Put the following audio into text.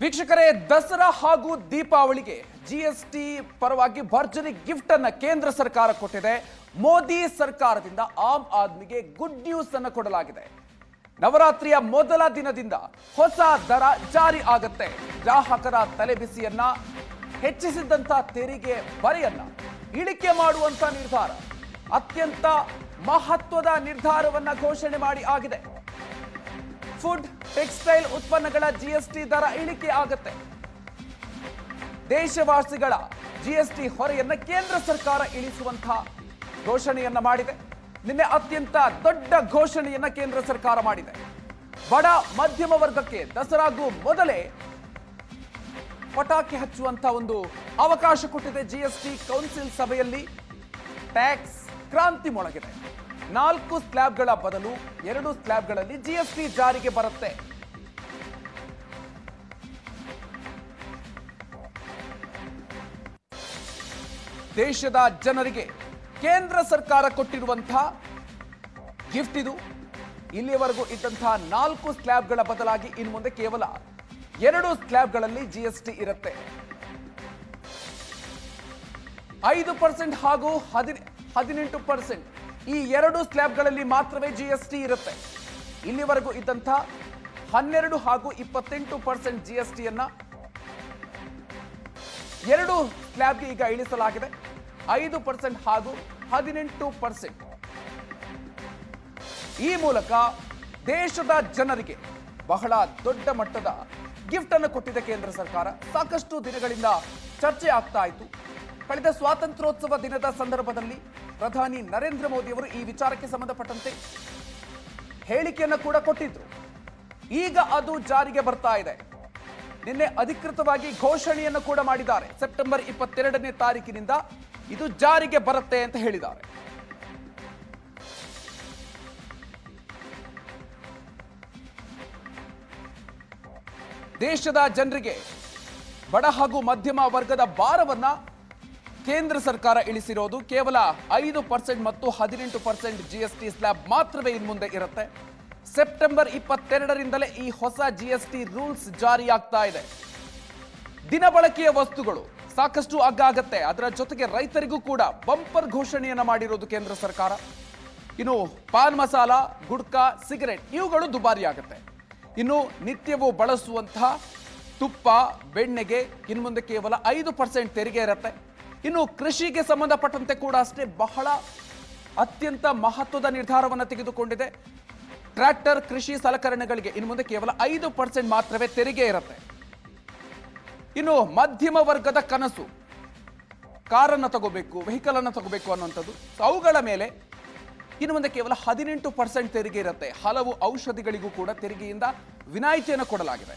ವೀಕ್ಷಕರೇ, ದಸರಾ ಹಾಗೂ ದೀಪಾವಳಿಗೆ ಜಿಎಸ್ಟಿ ಪರವಾಗಿ ಭರ್ಜರಿ ಗಿಫ್ಟ್ ಅನ್ನ ಕೇಂದ್ರ ಸರ್ಕಾರ ಕೊಟ್ಟಿದೆ. ಮೋದಿ ಸರ್ಕಾರದಿಂದ ಆಮ್ ಆದ್ಮಿಗೆ ಗುಡ್ ನ್ಯೂಸ್ ಅನ್ನು ಕೊಡಲಾಗಿದೆ. ನವರಾತ್ರಿಯ ಮೊದಲ ದಿನದಿಂದ ಹೊಸ ದರ ಜಾರಿ ಆಗತ್ತೆ. ಗ್ರಾಹಕರ ತಲೆಬಿಸಿಯನ್ನ ಹೆಚ್ಚಿಸಿದ್ದಂತ ತೆರಿಗೆ ಬರೆಯನ್ನ, ಇಳಿಕೆ ಮಾಡುವಂತ ನಿರ್ಧಾರ. ಅತ್ಯಂತ ಮಹತ್ವದ ನಿರ್ಧಾರವನ್ನ ಘೋಷಣೆ ಮಾಡಿ ಆಗಿದೆ. ಫುಡ್ ಟೆಕ್ಸ್ಟೈಲ್ ಉತ್ಪನ್ನಗಳ ಜಿಎಸ್ಟಿ ದರ ಇಳಿಕೆ ಆಗುತ್ತೆ. ದೇಶವಾಸಿಗಳ ಜಿಎಸ್ಟಿ ಹೊರೆಯನ್ನ ಕೇಂದ್ರ ಸರ್ಕಾರ ಇಳಿಸುವಂತಹ ಘೋಷಣೆಯನ್ನ ಮಾಡಿದೆ. ನಿನ್ನೆ ಅತ್ಯಂತ ದೊಡ್ಡ ಘೋಷಣೆಯನ್ನ ಕೇಂದ್ರ ಸರ್ಕಾರ ಮಾಡಿದೆ. ಬಡ, ಮಧ್ಯಮ ವರ್ಗಕ್ಕೆ ದಸರಾಗೂ ಮೊದಲೇ ಪಟಾಕಿ ಹಚ್ಚುವಂತ ಒಂದು ಅವಕಾಶ ಕೊಟ್ಟಿದೆ ಜಿಎಸ್ಟಿ ಕೌನ್ಸಿಲ್ ಸಭೆಯಲ್ಲಿ. ಟ್ಯಾಕ್ಸ್ ಕ್ರಾಂತಿ ಮೊಳಗಿದೆ ನಾಲ್ಕು ಸ್ಲ್ಯಾಬ್ಗಳ ಬದಲು ಎರಡು ಸ್ಲ್ಯಾಬ್ಗಳಲ್ಲಿ ಜಿಎಸ್ಟಿ ಜಾರಿಗೆ ಬರುತ್ತೆ. ದೇಶದ ಜನರಿಗೆ ಕೇಂದ್ರ ಸರ್ಕಾರ ಕೊಟ್ಟಿರುವಂತಹ ಗಿಫ್ಟ್ ಇದು. ಇಲ್ಲಿಯವರೆಗೂ ಇದ್ದಂತಹ ನಾಲ್ಕು ಸ್ಲ್ಯಾಬ್ಗಳ ಬದಲಾಗಿ ಇನ್ನು ಮುಂದೆ ಕೇವಲ ಎರಡು ಸ್ಲ್ಯಾಬ್ಗಳಲ್ಲಿ ಜಿಎಸ್ಟಿ ಇರುತ್ತೆ. ಐದು ಪರ್ಸೆಂಟ್ ಹಾಗೂ ಹದಿನ, ಹದಿನೆಂಟು ಪರ್ಸೆಂಟ್ ಈ ಎರಡು ಸ್ಲ್ಯಾಬ್ಗಳಲ್ಲಿ ಮಾತ್ರವೇ ಜಿಎಸ್ಟಿ ಇರುತ್ತೆ. ಇಲ್ಲಿವರೆಗೂ ಇದ್ದಂಥ ಹನ್ನೆರಡು ಹಾಗೂ ಇಪ್ಪತ್ತೆಂಟು ಪರ್ಸೆಂಟ್ ಜಿಎಸ್ಟಿಯನ್ನ ಎರಡು ಸ್ಲ್ಯಾಬ್ಗೆ ಈಗ ಇಳಿಸಲಾಗಿದೆ. ಐದು ಪರ್ಸೆಂಟ್ ಹಾಗೂ ಹದಿನೆಂಟು ಪರ್ಸೆಂಟ್. ಈ ಮೂಲಕ ದೇಶದ ಜನರಿಗೆ ಬಹಳ ದೊಡ್ಡ ಮಟ್ಟದ ಗಿಫ್ಟ್ ಅನ್ನು ಕೊಟ್ಟಿದೆ ಕೇಂದ್ರ ಸರ್ಕಾರ. ಸಾಕಷ್ಟು ದಿನಗಳಿಂದ ಚರ್ಚೆ ಆಗ್ತಾ ಇತ್ತು. ಕಳೆದ ಸ್ವಾತಂತ್ರ್ಯೋತ್ಸವ ದಿನದ ಸಂದರ್ಭದಲ್ಲಿ ಪ್ರಧಾನಿ ನರೇಂದ್ರ ಮೋದಿ ಅವರು ಈ ವಿಚಾರಕ್ಕೆ ಸಂಬಂಧಪಟ್ಟಂತೆ ಹೇಳಿಕೆಯನ್ನು ಕೂಡ ಕೊಟ್ಟಿದ್ರು. ಈಗ ಅದು ಜಾರಿಗೆ ಬರ್ತಾ ಇದೆ. ನಿನ್ನೆ ಅಧಿಕೃತವಾಗಿ ಘೋಷಣೆಯನ್ನು ಕೂಡ ಮಾಡಿದ್ದಾರೆ. ಸೆಪ್ಟೆಂಬರ್ ಇಪ್ಪತ್ತೆರಡನೇ ತಾರೀಕಿನಿಂದ ಇದು ಜಾರಿಗೆ ಬರುತ್ತೆ ಅಂತ ಹೇಳಿದ್ದಾರೆ. ದೇಶದ ಜನರಿಗೆ ಬಡ ಹಾಗೂ ಮಧ್ಯಮ ವರ್ಗದ ಭಾರವನ್ನ ಕೇಂದ್ರ ಸರ್ಕಾರ ಇಳಿಸಿರೋದು ಕೇವಲ ಐದು ಪರ್ಸೆಂಟ್ ಮತ್ತು ಹದಿನೆಂಟು percent G S T slab ಮಾತ್ರವೇ ಇನ್ನು ಮುಂದೆ ಇರುತ್ತೆ. ಸೆಪ್ಟೆಂಬರ್ ಇಪ್ಪತ್ತೆರಡರಿಂದಲೇ ಈ ಹೊಸ ಜಿ ಎಸ್ ಟಿ ರೂಲ್ಸ್ ಜಾರಿಯಾಗ್ತಾ ಇದೆ. ದಿನಬಳಕೆಯ ವಸ್ತುಗಳು ಸಾಕಷ್ಟು ಅಗ್ಗ ಆಗತ್ತೆ ಅದರ ಜೊತೆಗೆ ರೈತರಿಗೂ ಕೂಡ ಬಂಪರ್ ಘೋಷಣೆಯನ್ನು ಮಾಡಿರೋದು ಕೇಂದ್ರ ಸರ್ಕಾರ. ಇನ್ನು ಪಾನ್ ಮಸಾಲ, ಗುಡ್ಕಾ, ಸಿಗರೆಟ್ ಇವುಗಳು ದುಬಾರಿ ಆಗುತ್ತೆ ಇನ್ನು ನಿತ್ಯವೂ ಬಳಸುವಂತಹ ತುಪ್ಪ, ಬೆಣ್ಣೆಗೆ ಇನ್ನು ಮುಂದೆ ಕೇವಲ ಐದು ಪರ್ಸೆಂಟ್ ತೆರಿಗೆ ಇರುತ್ತೆ. ಇನ್ನು ಕೃಷಿಗೆ ಸಂಬಂಧಪಟ್ಟಂತೆ ಕೂಡ ಅಷ್ಟೇ ಬಹಳ ಅತ್ಯಂತ ಮಹತ್ವದ ನಿರ್ಧಾರವನ್ನು ತೆಗೆದುಕೊಂಡಿದೆ. ಟ್ರ್ಯಾಕ್ಟರ್ ಕೃಷಿ ಸಲಕರಣೆಗಳಿಗೆ ಇನ್ನು ಮುಂದೆ ಕೇವಲ ಐದು ಪರ್ಸೆಂಟ್ ಮಾತ್ರವೇ ತೆರಿಗೆ ಇರುತ್ತೆ. ಇನ್ನು ಮಧ್ಯಮ ವರ್ಗದ ಕನಸು, ಕಾರನ್ನು ತಗೋಬೇಕು ವೆಹಿಕಲ್ ಅನ್ನು ತಗೋಬೇಕು ಅನ್ನುವಂಥದ್ದು. ಅವುಗಳ ಮೇಲೆ ಇನ್ನು ಮುಂದೆ ಕೇವಲ ಹದಿನೆಂಟು ಪರ್ಸೆಂಟ್ ತೆರಿಗೆ ಇರುತ್ತೆ. ಹಲವು ಔಷಧಿಗಳಿಗೂ ಕೂಡ ತೆರಿಗೆಯಿಂದ ವಿನಾಯಿತಿಯನ್ನು ಕೊಡಲಾಗಿದೆ.